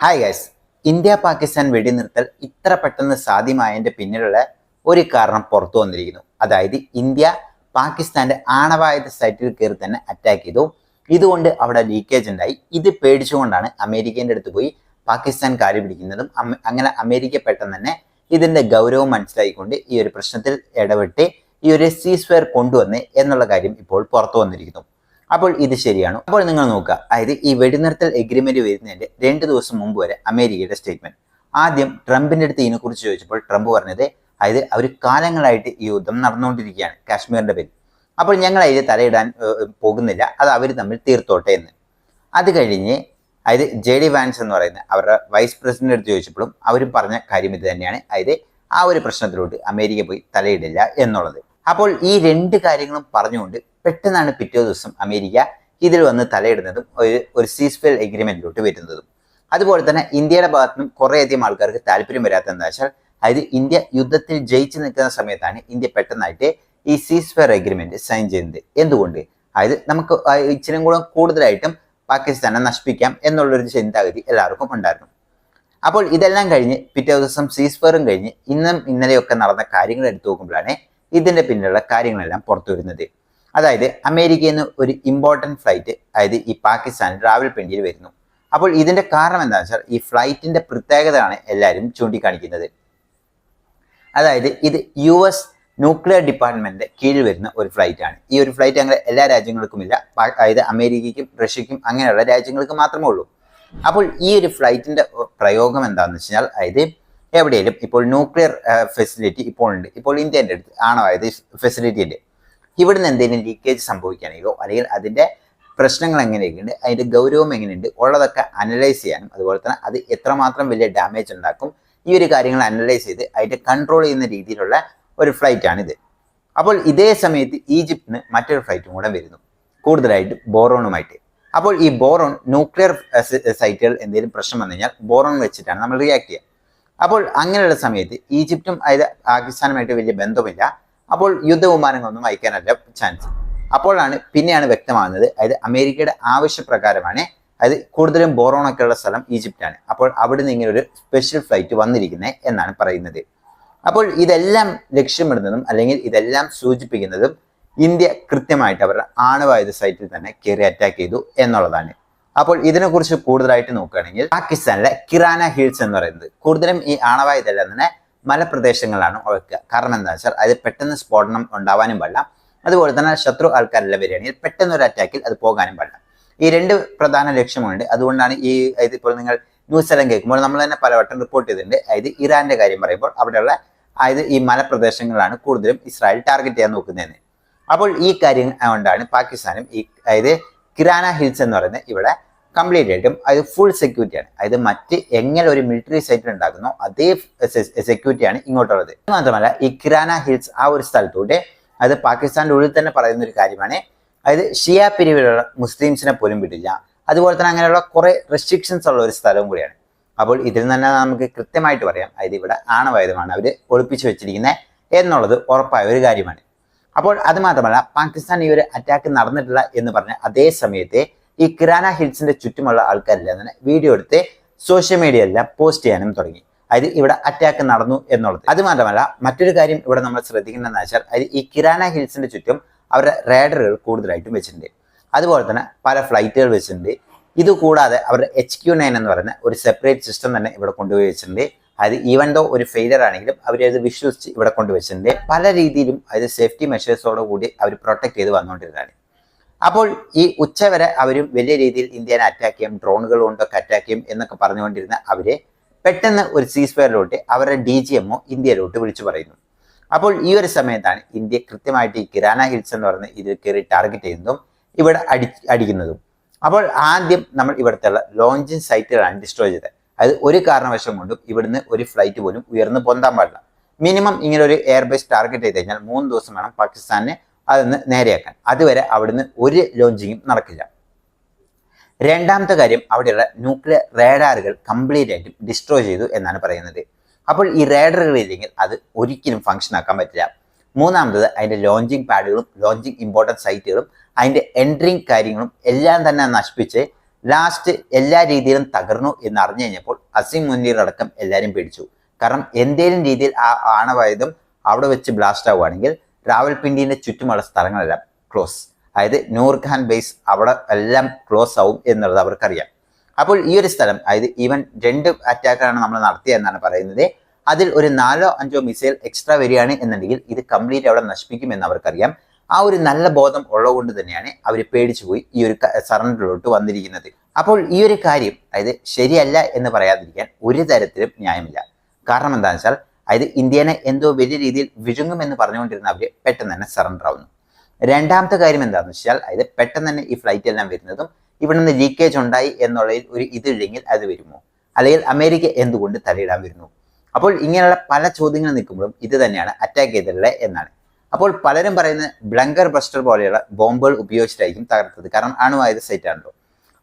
Hi guys India Pakistan വെടിനിർത്തൽ ഇത്ര പെട്ടെന്ന് സാധ്യമായതിന്റെ പിന്നിലുള്ള ഒരു കാരണം പുറത്തു വന്നിരിക്കുന്നു. അതായത് ഇന്ത്യ പാകിസ്ഥാന്റെ ആണവായുധ സൈറ്റിൽ കയറി തന്നെ അറ്റാക്ക് ചെയ്തു. ഇതുകൊണ്ട് അവിടെ ലീക്കേജ് ഉണ്ടായി. ഇത് പേടിച്ചുകൊണ്ടാണ് അമേരിക്കേന്റെ അടുത്ത് പോയി പാകിസ്ഥാൻ കാര്യം പിടിക്കുന്നതും അങ്ങനെ അമേരിക്ക പെട്ടെന്ന് തന്നെ ഇതിന്റെ ഗൗരവം മനസ്സിലാക്കിക്കൊണ്ട് ഈ ഒരു പ്രശ്നത്തിൽ ഇടപെട്ട് ഈ ഒരു സീസ്ഫെയർ കൊണ്ടുവന്ന് എന്നുള്ള കാര്യം ഇപ്പോൾ പുറത്തു വന്നിരിക്കുന്നു. അപ്പോൾ ഇത് ശരിയാണ്. അപ്പോൾ നിങ്ങൾ നോക്കുക. അതായത് ഈ വെടിനിർത്തൽ എഗ്രിമെന്റ് വരുന്നതിന്റെ രണ്ട് ദിവസം മുമ്പ് വരെ അമേരിക്കയുടെ സ്റ്റേറ്റ്മെന്റ് ആദ്യം ട്രംപിന്റെ അടുത്ത് ഇതിനെക്കുറിച്ച് ചോദിച്ചപ്പോൾ ട്രംപ് പറഞ്ഞത് അതായത് അവർ കാലങ്ങളായിട്ട് ഈ യുദ്ധം നടന്നുകൊണ്ടിരിക്കുകയാണ് കാശ്മീരിന്റെ പേരിൽ. അപ്പോൾ ഞങ്ങൾ അതിൽ തലയിടാൻ പോകുന്നില്ല. അത് അവർ തമ്മിൽ തീർത്തോട്ടെ എന്ന്. അത് കഴിഞ്ഞ് അതായത് ജെ ഡി വാൻസ് എന്ന് പറയുന്ന അവരുടെ വൈസ് പ്രസിഡന്റ് അടുത്ത് ചോദിച്ചപ്പോഴും അവരും പറഞ്ഞ കാര്യം ഇത് തന്നെയാണ്. അതായത് ആ ഒരു പ്രശ്നത്തിലോട്ട് അമേരിക്ക പോയി തലയിടില്ല എന്നുള്ളത്. അപ്പോൾ ഈ രണ്ട് കാര്യങ്ങളും പറഞ്ഞുകൊണ്ട് പെട്ടെന്നാണ് പിറ്റേ ദിവസം അമേരിക്ക ഇതിൽ വന്ന് തലയിടുന്നതും ഒരു ഒരു സീസ്ഫെൽ എഗ്രിമെന്റിലോട്ട് വരുന്നതും. അതുപോലെ തന്നെ ഇന്ത്യയുടെ ഭാഗത്തു നിന്നും കുറേയധികം ആൾക്കാർക്ക് താല്പര്യം വരാത്ത എന്താ വെച്ചാൽ അതായത് ഇന്ത്യ യുദ്ധത്തിൽ ജയിച്ചു നിൽക്കുന്ന സമയത്താണ് ഇന്ത്യ പെട്ടെന്നായിട്ട് ഈ സീസ്ഫെയർ എഗ്രിമെന്റ് സൈൻ ചെയ്യുന്നത്. എന്തുകൊണ്ട്? അതായത് നമുക്ക് ഇച്ചിരി കൂടെ കൂടുതലായിട്ടും പാകിസ്ഥാനെ നശിപ്പിക്കാം എന്നുള്ളൊരു ചിന്താഗതി എല്ലാവർക്കും ഉണ്ടായിരുന്നു. അപ്പോൾ ഇതെല്ലാം കഴിഞ്ഞ് പിറ്റേ ദിവസം സീസ്ഫെയറും കഴിഞ്ഞ് ഇന്നും ഇന്നലെയൊക്കെ നടന്ന കാര്യങ്ങൾ എടുത്തു നോക്കുമ്പോഴാണ് ഇതിന്റെ പിന്നിലുള്ള കാര്യങ്ങളെല്ലാം പുറത്തു വരുന്നത്. അതായത് അമേരിക്കയിൽ നിന്ന് ഒരു ഇമ്പോർട്ടന്റ് ഫ്ലൈറ്റ് അതായത് ഈ പാകിസ്ഥാൻ റാവൽപിണ്ടിയിൽ വരുന്നു. അപ്പോൾ ഇതിന്റെ കാരണം എന്താണെന്ന് വെച്ചാൽ ഈ ഫ്ലൈറ്റിന്റെ പ്രത്യേകതയാണ് എല്ലാവരും ചൂണ്ടിക്കാണിക്കുന്നത്. അതായത് ഇത് യു എസ് ന്യൂക്ലിയർ ഡിപ്പാർട്ട്മെന്റിന്റെ കീഴിൽ വരുന്ന ഒരു ഫ്ലൈറ്റാണ് ഈ ഒരു ഫ്ലൈറ്റ് അങ്ങനെ എല്ലാ രാജ്യങ്ങൾക്കും ഇല്ല. പാ- അതായത് അമേരിക്കയ്ക്കും റഷ്യയ്ക്കും അങ്ങനെയുള്ള രാജ്യങ്ങൾക്ക് മാത്രമേ ഉള്ളൂ. അപ്പോൾ ഈ ഒരു ഫ്ലൈറ്റിന്റെ പ്രയോഗം എന്താണെന്ന് വെച്ചാൽ അതായത് എവിടെയും ഇപ്പോൾ ന്യൂക്ലിയർ ഫെസിലിറ്റി ഇപ്പോൾ ഉണ്ട്. ഇപ്പോൾ ഇന്ത്യന്റെ അടുത്ത് ആണവായത് ഫെസിലിറ്റി ഉണ്ട് ഇവിടുന്ന് എന്തെങ്കിലും ലീക്കേജ് സംഭവിക്കുകയാണെങ്കിലോ അല്ലെങ്കിൽ അതിന്റെ പ്രശ്നങ്ങൾ എങ്ങനെയൊക്കെയുണ്ട് അതിന്റെ ഗൗരവം എങ്ങനെയുണ്ട് ഉള്ളതൊക്കെ അനലൈസ് ചെയ്യാനും അതുപോലെ തന്നെ അത് എത്രമാത്രം വലിയ ഡാമേജ് ഉണ്ടാക്കും ഈ ഒരു കാര്യങ്ങൾ അനലൈസ് ചെയ്ത് അതിന്റെ കൺട്രോൾ ചെയ്യുന്ന രീതിയിലുള്ള ഒരു ഫ്ലൈറ്റ് ആണിത് അപ്പോൾ ഇതേ സമയത്ത് ഈജിപ്തിന് മറ്റൊരു ഫ്ലൈറ്റും കൂടെ വരുന്നു. കൂടുതലായിട്ട് ബോറോണുമായിട്ട്. അപ്പോൾ ഈ ബോറോൺ ന്യൂക്ലിയർ സൈറ്റുകൾ എന്തെങ്കിലും പ്രശ്നം വന്നു കഴിഞ്ഞാൽ ബോറോൺ വെച്ചിട്ടാണ് നമ്മൾ റിയാക്ട് ചെയ്യുക. അപ്പോൾ അങ്ങനെയുള്ള സമയത്ത് ഈജിപ്തും അതായത് പാകിസ്ഥാനുമായിട്ട് വലിയ ബന്ധമില്ല അപ്പോൾ യുദ്ധവിമാനങ്ങളൊന്നും അയക്കാനല്ല ചാൻസ് അപ്പോഴാണ് പിന്നെയാണ് വ്യക്തമാകുന്നത്. അതായത് അമേരിക്കയുടെ ആവശ്യപ്രകാരമാണ്. അതായത് കൂടുതലും ബോറോണൊക്കെ ഉള്ള സ്ഥലം ഈജിപ്റ്റാണ് അപ്പോൾ അവിടെ നിന്ന് ഇങ്ങനെ ഒരു സ്പെഷ്യൽ ഫ്ലൈറ്റ് വന്നിരിക്കുന്നത് എന്നാണ് പറയുന്നത്. അപ്പോൾ ഇതെല്ലാം ലക്ഷ്യമിടുന്നതും അല്ലെങ്കിൽ ഇതെല്ലാം സൂചിപ്പിക്കുന്നതും ഇന്ത്യ കൃത്യമായിട്ട് അവരുടെ ആണവായുധ സൈറ്റിൽ തന്നെ കയറി അറ്റാക്ക് ചെയ്തു എന്നുള്ളതാണ്. അപ്പോൾ ഇതിനെക്കുറിച്ച് കൂടുതലായിട്ട് നോക്കുകയാണെങ്കിൽ പാകിസ്ഥാനിലെ കിറാന ഹിൽസ് എന്ന് പറയുന്നത് കൂടുതലും ഈ ആണവായു തന്നെ മലപ്രദേശങ്ങളാണ് ഒഴുക്കുക. കാരണം എന്താ വെച്ചാൽ അത് പെട്ടെന്ന് സ്ഫോടനം ഉണ്ടാവാനും പാടില്ല. അതുപോലെ തന്നെ ശത്രു ആൾക്കാരെല്ലാം വരികയാണെങ്കിൽ പെട്ടെന്ന് ഒരു അറ്റാക്കിൽ അത് പോകാനും പാടില്ല. ഈ രണ്ട് പ്രധാന ലക്ഷ്യമുണ്ട് അതുകൊണ്ടാണ് ഈ ഇതിപ്പോൾ നിങ്ങൾ ന്യൂസ് എല്ലാം കേൾക്കുമ്പോൾ നമ്മൾ തന്നെ പലവട്ടം റിപ്പോർട്ട് ചെയ്തിട്ടുണ്ട്. അതായത് ഇറാന്റെ കാര്യം പറയുമ്പോൾ അവിടെയുള്ള അതായത് ഈ മലപ്രദേശങ്ങളാണ് കൂടുതലും ഇസ്രായേൽ ടാർഗറ്റ് ചെയ്യാൻ നോക്കുന്നതെന്ന്. അപ്പോൾ ഈ കാര്യം കൊണ്ടാണ് പാകിസ്ഥാനും ഈ അതായത് കിരാന ഹിൽസ് എന്ന് പറയുന്നത് ഇവിടെ കംപ്ലീറ്റ് ആയിട്ടും അത് ഫുൾ സെക്യൂരിറ്റി ആണ്. അതായത് മറ്റ് എങ്ങനെ ഒരു മിലിറ്ററി സൈറ്റിൽ ഉണ്ടാക്കുന്നോ അതേ സെക്യൂരിറ്റിയാണ് ഇങ്ങോട്ടുള്ളത്. മാത്രമല്ല ഈ കിരാന ഹിൽസ് ആ ഒരു സ്ഥലത്തൂടെ അത് പാകിസ്ഥാന്റെ ഉള്ളിൽ തന്നെ പറയുന്ന ഒരു കാര്യമാണ്. അതായത് ഷിയ പിരിവിലുള്ള മുസ്ലിംസിനെ പോലും വിടില്ല. അതുപോലെ തന്നെ അങ്ങനെയുള്ള കുറെ റെസ്ട്രിക്ഷൻസ് ഉള്ള ഒരു സ്ഥലവും കൂടിയാണ്. അപ്പോൾ ഇതിൽ തന്നെ നമുക്ക് കൃത്യമായിട്ട് പറയാം. അതായത് ഇവിടെ ആണവായുധമാണ് അവർ ഒളിപ്പിച്ചു വെച്ചിരിക്കുന്നത് എന്നുള്ളത് ഉറപ്പായ ഒരു കാര്യമാണ്. അപ്പോൾ അത് മാത്രമല്ല പാകിസ്ഥാൻ ഈ ഒരു അറ്റാക്ക് നടന്നിട്ടില്ല എന്ന് പറഞ്ഞ അതേ സമയത്ത് ഈ കിരാന ഹിൽസിന്റെ ചുറ്റുമുള്ള ആൾക്കാരെല്ലാം തന്നെ വീഡിയോ എടുത്ത് സോഷ്യൽ മീഡിയയിലെല്ലാം പോസ്റ്റ് ചെയ്യാനും തുടങ്ങി. അതായത് ഇവിടെ അറ്റാക്ക് നടന്നു എന്നുള്ളത്. അത് മാത്രമല്ല മറ്റൊരു കാര്യം ഇവിടെ നമ്മൾ ശ്രദ്ധിക്കേണ്ടതെന്ന് വെച്ചാൽ അതായത് ഈ കിരാന ഹിൽസിന്റെ ചുറ്റും അവരുടെ റേഡറുകൾ കൂടുതലായിട്ടും വെച്ചിട്ടുണ്ട്. അതുപോലെ തന്നെ പല ഫ്ലൈറ്റുകൾ വെച്ചിട്ടുണ്ട്. ഇതുകൂടാതെ അവരുടെ എച്ച് ക്യു നയൻ എന്ന് പറയുന്ന ഒരു സെപ്പറേറ്റ് സിസ്റ്റം തന്നെ ഇവിടെ കൊണ്ടുപോയി വെച്ചിട്ടുണ്ട്. അത് ഈവൻ ദോ ഒരു ഫെയിലർ ആണെങ്കിലും അവരത് വിശ്വസിച്ച് ഇവിടെ കൊണ്ടുവച്ചിട്ടുണ്ട് പല രീതിയിലും അതായത് സേഫ്റ്റി മെഷേഴ്സോട് കൂടി അവർ പ്രൊട്ടക്ട് ചെയ്ത് വന്നുകൊണ്ടിരുന്നതാണ്. അപ്പോൾ ഈ ഉച്ചവരെ അവരും വലിയ രീതിയിൽ ഇന്ത്യനെ അറ്റാക്ക് ചെയ്യും ഡ്രോണുകൾ കൊണ്ടൊക്കെ അറ്റാക്ക് ചെയ്യും എന്നൊക്കെ പറഞ്ഞുകൊണ്ടിരുന്ന അവരെ പെട്ടെന്ന് ഒരു സീസ്ഫെയറിലോട്ട് അവരുടെ ഡി ജി എമ്മോ ഇന്ത്യയിലോട്ട് വിളിച്ചു പറയുന്നു. അപ്പോൾ ഈ ഒരു സമയത്താണ് ഇന്ത്യ കൃത്യമായിട്ട് ഈ കിരാന ഹിൽസ് എന്ന് പറയുന്ന ഇതിൽ കയറി ടാർഗറ്റ് ചെയ്യുന്നതും ഇവിടെ അടി അടിക്കുന്നതും. അപ്പോൾ ആദ്യം നമ്മൾ ഇവിടുത്തെ ലോഞ്ചിങ് സൈറ്റുകളാണ് ഡിസ്ട്രോയ് ചെയ്തത്. അത് ഒരു കാരണവശം കൊണ്ടും ഇവിടുന്ന് ഒരു ഫ്ലൈറ്റ് പോലും ഉയർന്നു പൊന്താൻ പാടില്ല. മിനിമം ഇങ്ങനെ ഒരു എയർബേസ് ടാർഗറ്റ് ചെയ്ത് കഴിഞ്ഞാൽ മൂന്ന് ദിവസം വേണം പാകിസ്ഥാനെ അതൊന്ന് നേരെയാക്കാൻ. അതുവരെ അവിടുന്ന് ഒരു ലോഞ്ചിങ്ങും നടക്കില്ല. രണ്ടാമത്തെ കാര്യം അവിടെയുള്ള ന്യൂക്ലിയർ റേഡാറുകൾ കംപ്ലീറ്റ് ആയിട്ടും ഡിസ്ട്രോയ് ചെയ്തു എന്നാണ് പറയുന്നത്. അപ്പോൾ ഈ റേഡറുകൾ ഇല്ലെങ്കിൽ അത് ഒരിക്കലും ഫങ്ഷൻ ആക്കാൻ പറ്റില്ല. മൂന്നാമത്തത് അതിന്റെ ലോഞ്ചിങ് പാഡുകളും ലോഞ്ചിങ് ഇമ്പോർട്ടന്റ് സൈറ്റുകളും അതിന്റെ എൻട്രിങ് കാര്യങ്ങളും എല്ലാം തന്നെ നശിപ്പിച്ച് ലാസ്റ്റ് എല്ലാ രീതിയിലും തകർന്നു എന്ന് അറിഞ്ഞു കഴിഞ്ഞപ്പോൾ അസിം മുനീർ അടക്കം എല്ലാവരും പേടിച്ചു. കാരണം എന്തേലും രീതിയിൽ ആ ആണവായുധം അവിടെ വെച്ച് ബ്ലാസ്റ്റ് ആവുകയാണെങ്കിൽ രാവൽപിണ്ടിന്റെ ചുറ്റുമുള്ള സ്ഥലങ്ങളെല്ലാം ക്ലോസ് അതായത് നൂർഖാൻ ബേസ് അവിടെ എല്ലാം ക്ലോസ് ആവും എന്നുള്ളത് അവർക്കറിയാം. അപ്പോൾ ഈ ഒരു സ്ഥലം അതായത് ഈവൻ രണ്ട് അറ്റാക്കാണ് നമ്മൾ നടത്തിയ എന്നാണ് പറയുന്നത്. അതിൽ ഒരു നാലോ അഞ്ചോ മിസൈൽ എക്സ്ട്രാ വരികയാണ് എന്നുണ്ടെങ്കിൽ ഇത് കംപ്ലീറ്റ് അവിടെ നശിപ്പിക്കുമെന്ന് അവർക്കറിയാം. ആ ഒരു നല്ല ബോധം ഉള്ളതുകൊണ്ട് തന്നെയാണ് അവർ പേടിച്ചു പോയി ഈ ഒരു സറണ്ടറിലോട്ട് വന്നിരിക്കുന്നത്. അപ്പോൾ ഈ ഒരു കാര്യം അതായത് ശരിയല്ല എന്ന് പറയാതിരിക്കാൻ ഒരു തരത്തിലും ന്യായമില്ല. കാരണം എന്താണെന്ന് വെച്ചാൽ അതായത് ഇന്ത്യനെ എന്തോ വലിയ രീതിയിൽ വിഴുങ്ങുമെന്ന് പറഞ്ഞുകൊണ്ടിരുന്ന അവർ പെട്ടെന്ന് തന്നെ സറണ്ടർ ആവുന്നു. രണ്ടാമത്തെ കാര്യം എന്താണെന്ന് വെച്ചാൽ അതായത് പെട്ടെന്ന് തന്നെ ഈ ഫ്ലൈറ്റ് എല്ലാം വരുന്നതും ഇവിടെ നിന്ന് ലീക്കേജ് ഉണ്ടായി എന്നുള്ളതിൽ ഒരു ഇതില്ലെങ്കിൽ അത് വരുമോ? അല്ലെങ്കിൽ അമേരിക്ക എന്തുകൊണ്ട് തലയിടാൻ വരുന്നു? അപ്പോൾ ഇങ്ങനെയുള്ള പല ചോദ്യങ്ങൾ നിൽക്കുമ്പോഴും ഇത് തന്നെയാണ് അറ്റാക്ക് ചെയ്തിട്ടുള്ളത് എന്നാണ്. അപ്പോൾ പലരും പറയുന്നത് ബ്ലങ്കർ ബസ്റ്റർ പോലെയുള്ള ബോംബുകൾ ഉപയോഗിച്ചിട്ടായിരിക്കും തകർത്തത്. കാരണം അണുവായുധ സൈറ്റ് ആണല്ലോ.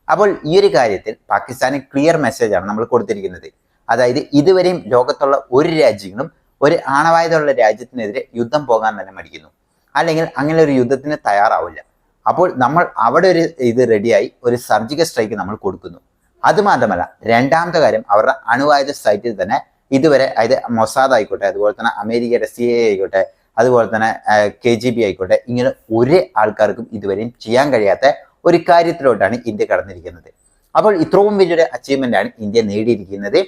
അപ്പോൾ ഈ ഒരു കാര്യത്തിൽ പാകിസ്ഥാന് ക്ലിയർ മെസ്സേജാണ് നമ്മൾ കൊടുത്തിരിക്കുന്നത്. അതായത് ഇതുവരെയും ലോകത്തുള്ള ഒരു രാജ്യങ്ങളും ഒരു ആണവായുധമുള്ള രാജ്യത്തിനെതിരെ യുദ്ധം പോകാൻ തന്നെ മടിക്കുന്നു. അല്ലെങ്കിൽ അങ്ങനെ ഒരു യുദ്ധത്തിന് തയ്യാറാവില്ല. അപ്പോൾ നമ്മൾ അവിടെ ഒരു ഇത് റെഡിയായി ഒരു സർജിക്കൽ സ്ട്രൈക്ക് നമ്മൾ കൊടുക്കുന്നു. അതുമാത്രമല്ല രണ്ടാമത്തെ കാര്യം അവരുടെ അണുവായുധ സൈറ്റിൽ തന്നെ ഇതുവരെ അതായത് മൊസാദ് ആയിക്കോട്ടെ അതുപോലെ തന്നെ അമേരിക്കയുടെ സി എ ആയിക്കോട്ടെ അതുപോലെ തന്നെ കെ ജി ബി ആയിക്കോട്ടെ ഇങ്ങനെ ഒരേ ആൾക്കാർക്കും ഇതുവരെയും ചെയ്യാൻ കഴിയാത്ത ഒരു കാര്യത്തിലോട്ടാണ് ഇന്ത്യ കടന്നിരിക്കുന്നത്. അപ്പോൾ ഇത്രയും വലിയൊരു ആണ് ഇന്ത്യ നേടിയിരിക്കുന്നത്.